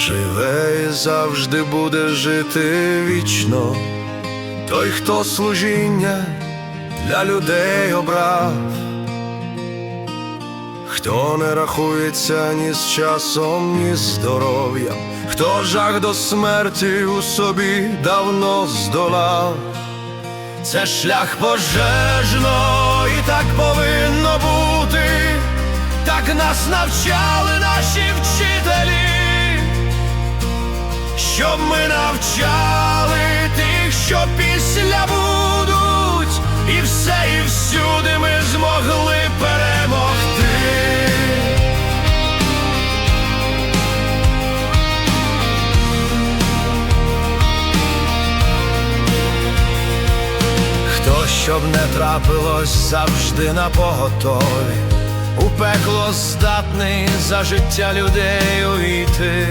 живе і завжди буде жити вічно, той, хто служіння для людей обрав, хто не рахується ні з часом, ні здоров'ям, хто жах до смерті у собі давно здолав. Це шлях пожежно і так повинно бути, так нас навчали наші щоб ми навчали тих, що після будуть, і все, і всюди ми змогли перемогти. Хто щоб не трапилось завжди на поготові, у пекло здатний за життя людей увійти,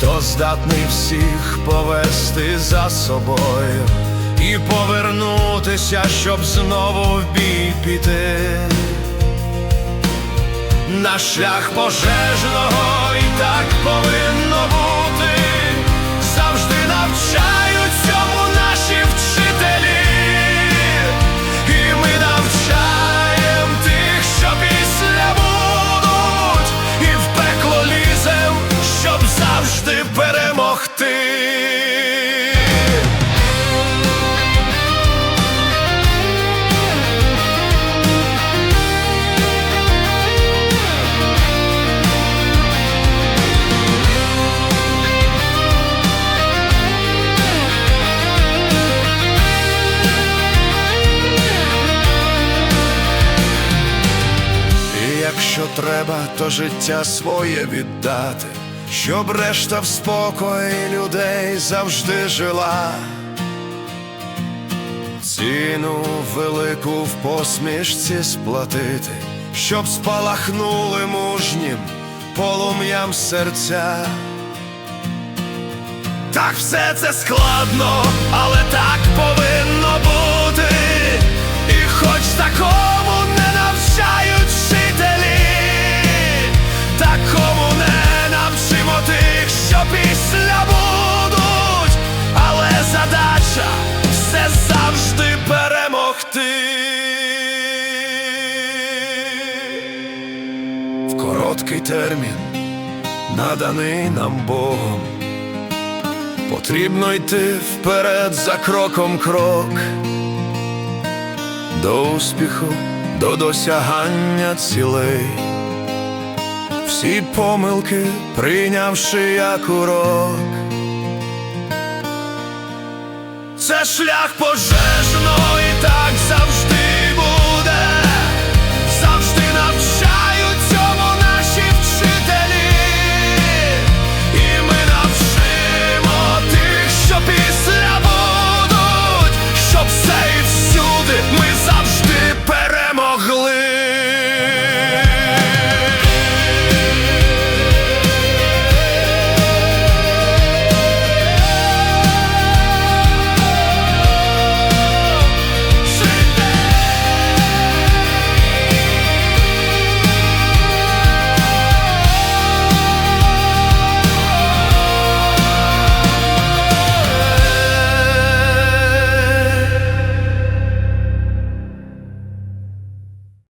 хто здатний всіх повести за собою і повернутися, щоб знову в бій піти. На шлях пожежного і так повинно бути, треба, то життя своє віддати, щоб решта в спокої людей завжди жила. Ціну велику в посмішці сплатити, щоб спалахнули мужнім полум'ям серця. Так все це складно, але так повинно бути. Короткий термін, наданий нам Богом. Потрібно йти вперед за кроком крок до успіху, до досягання цілей, всі помилки прийнявши як урок. Це шлях пожежно і так завжди